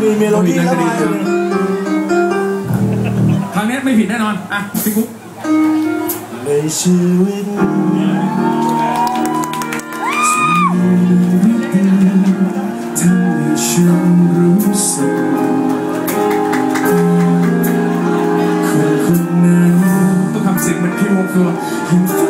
มีเมโลดี้เข้ามาครั้งนี้ไม่ผิดแน่นอน อะพี่กุ๊กในชีวิตต้องทำเสียงเมือนพี่มุกด้วย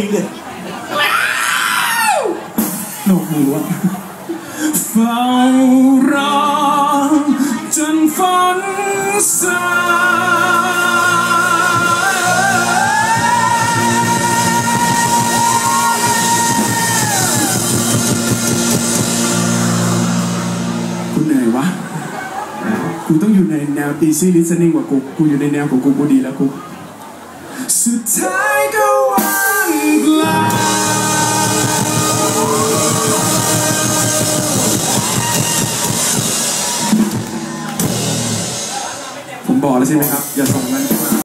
ริเลยนกหัวเฝ้ารอจนฝันสายกูต้องอยู่ในแนว easy listening กว่ากู กูอยู่ในแนวของกูกูดีแล้วกู สุดท้ายก็ บอกแล้วใช่ไหมครับ อย่าส่งเงิน